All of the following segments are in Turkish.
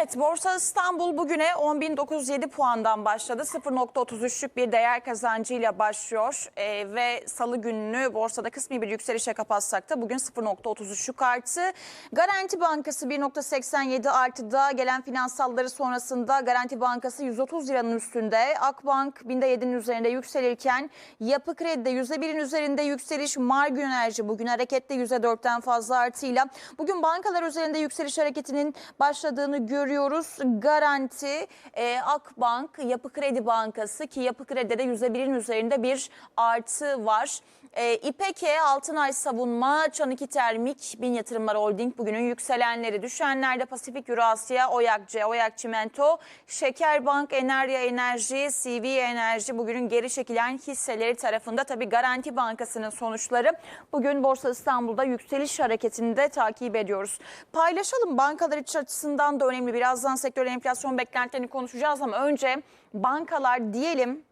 Evet, Borsa İstanbul bugüne 10.907 puandan başladı. 0.33'lük bir değer kazancıyla başlıyor Ee, ve salı gününü borsada kısmi bir yükselişe kapatsak da bugün 0.33'lük arttı. Garanti Bankası 1.87 artıda gelen finansalları sonrasında Garanti Bankası 130 liranın üstünde. Akbank binde 7'nin üzerinde yükselirken Yapı Kredi'de %1'in üzerinde yükseliş. Margün Enerji bugün harekette %4'ten fazla artıyla. Bugün bankalar üzerinde yükseliş hareketinin başladığını görüyoruz. Garanti, e, Akbank, Yapı Kredi Bankası ki Yapı Kredi'de %1'in üzerinde bir artı var. E, İPK, Altınay Savunma, Çaniki Termik, Bin Yatırımlar Holding bugünün yükselenleri. Düşenlerde Pasifik Eurasya, Oyakçı, Oyak Çimento, Şekerbank, Enerya Enerji, CV Enerji bugünün geri çekilen hisseleri tarafında. Tabii Garanti Bankası'nın sonuçları bugün Borsa İstanbul'da yükseliş hareketini de takip ediyoruz. Paylaşalım bankalar iç açısından da önemli. Birazdan sektör enflasyon beklentilerini konuşacağız ama önce bankalar diyelim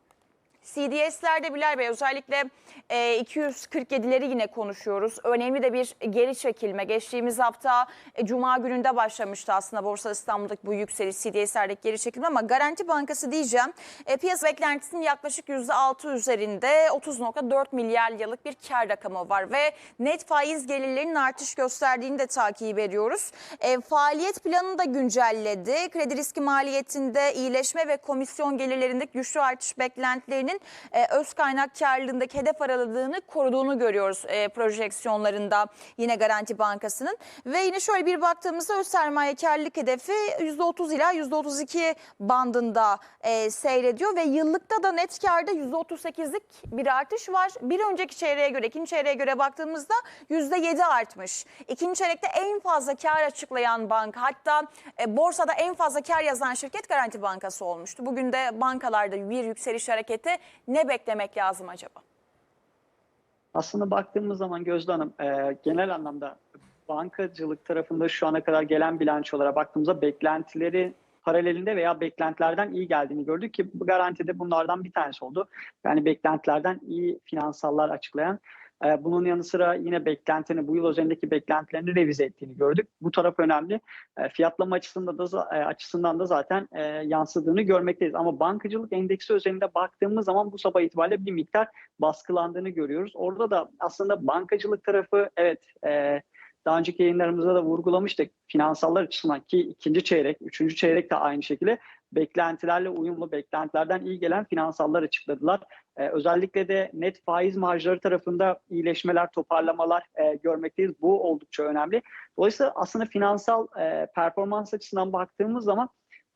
CDS'lerde Bilal Bey özellikle e, 247'leri yine konuşuyoruz. Önemli de bir geri çekilme. Geçtiğimiz hafta e, Cuma gününde başlamıştı aslında Borsa İstanbul'daki bu yükseliş CDS'lerdeki geri çekilme ama Garanti Bankası diyeceğim. E, piyasa beklentisinin yaklaşık %6 üzerinde 30.4 milyar yıllık bir kar rakamı var ve net faiz gelirlerinin artış gösterdiğini de takip ediyoruz. E, faaliyet planını da güncelledi. Kredi riski maliyetinde iyileşme ve komisyon gelirlerindeki güçlü artış beklentilerinin e, öz kaynak karlılığındaki hedef aralığını koruduğunu görüyoruz e, projeksiyonlarında yine Garanti Bankası'nın. Ve yine şöyle bir baktığımızda öz sermayekarlılık hedefi %30 ila %32 bandında e, seyrediyor ve yıllıkta da net karda %38'lik bir artış var. Bir önceki çeyreğe göre, ikinci çeyreğe göre baktığımızda %7 artmış. İkinci çeyrekte en fazla kar açıklayan banka hatta e, borsada en fazla kar yazan şirket Garanti Bankası olmuştu. Bugün de bankalarda bir yükseliş hareketi ne beklemek lazım acaba? Aslında baktığımız zaman Gözde Hanım e, genel anlamda bankacılık tarafında şu ana kadar gelen bilançolara baktığımızda beklentileri paralelinde veya beklentilerden iyi geldiğini gördük ki bu garantide bunlardan bir tanesi oldu. Yani beklentilerden iyi finansallar açıklayan e, bunun yanı sıra yine beklentini bu yıl üzerindeki beklentilerini revize ettiğini gördük. Bu taraf önemli. E, fiyatlama açısından da e, açısından da zaten e, yansıdığını görmekteyiz. Ama bankacılık endeksi üzerinde baktığımız zaman bu sabah itibariyle bir miktar baskılandığını görüyoruz. Orada da aslında bankacılık tarafı evet e, daha önceki yayınlarımızda da vurgulamıştık. Finansallar açısından ki ikinci çeyrek, üçüncü çeyrek de aynı şekilde beklentilerle uyumlu, beklentilerden iyi gelen finansallar açıkladılar. Ee, özellikle de net faiz marjları tarafında iyileşmeler, toparlamalar e, görmekteyiz. Bu oldukça önemli. Dolayısıyla aslında finansal e, performans açısından baktığımız zaman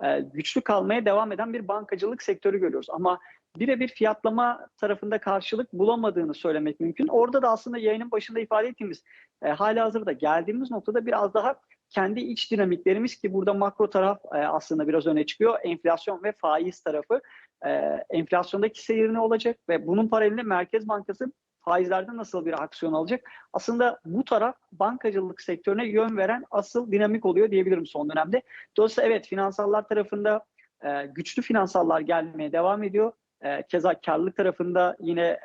e, güçlü kalmaya devam eden bir bankacılık sektörü görüyoruz. Ama birebir fiyatlama tarafında karşılık bulamadığını söylemek mümkün. Orada da aslında yayının başında ifade ettiğimiz e, hala hazırda geldiğimiz noktada biraz daha kendi iç dinamiklerimiz ki burada makro taraf e, aslında biraz öne çıkıyor. Enflasyon ve faiz tarafı. E, enflasyondaki seyir ne olacak ve bunun paralelinde Merkez Bankası faizlerde nasıl bir aksiyon alacak? Aslında bu taraf bankacılık sektörüne yön veren asıl dinamik oluyor diyebilirim son dönemde. Dolayısıyla evet finansallar tarafında e, güçlü finansallar gelmeye devam ediyor. Keza karlılık tarafında yine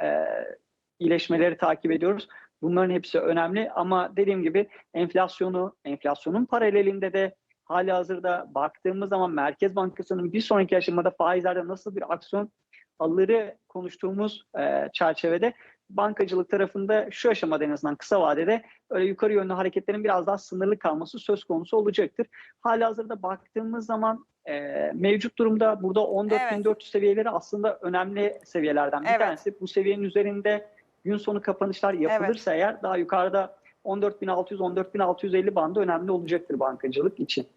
iyileşmeleri takip ediyoruz. Bunların hepsi önemli ama dediğim gibi enflasyonu, enflasyonun paralelinde de hali hazırda baktığımız zaman Merkez Bankası'nın bir sonraki aşamada faizlerde nasıl bir aksiyon alırı konuştuğumuz e, çerçevede bankacılık tarafında şu aşamada en azından kısa vadede öyle yukarı yönlü hareketlerin biraz daha sınırlı kalması söz konusu olacaktır. Hali hazırda baktığımız zaman e, mevcut durumda burada 14.400 Evet. seviyeleri aslında önemli seviyelerden bir Evet. tanesi. Bu seviyenin üzerinde gün sonu kapanışlar yapılırsa eğer daha yukarıda 14.600-14.650 bandı önemli olacaktır bankacılık için.